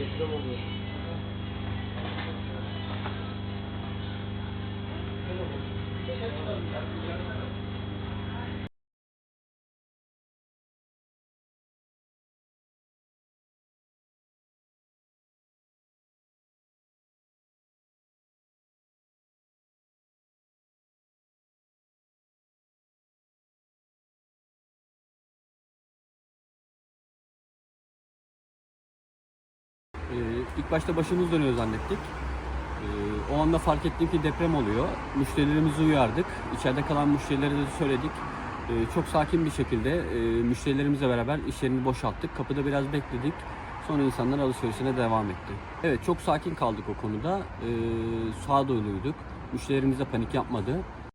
здесь, дома будет. Ee, ilk başta başımız dönüyor zannettik. Ee, o anda fark ettim ki deprem oluyor. Müşterilerimizi uyardık. İçeride kalan müşterilere de söyledik. Ee, çok sakin bir şekilde e, müşterilerimizle beraber iş yerini boşalttık. Kapıda biraz bekledik. Sonra insanlar alışverişine devam etti. Evet çok sakin kaldık o konuda. Ee, sağduyuluyduk. Müşterilerimiz de panik yapmadı.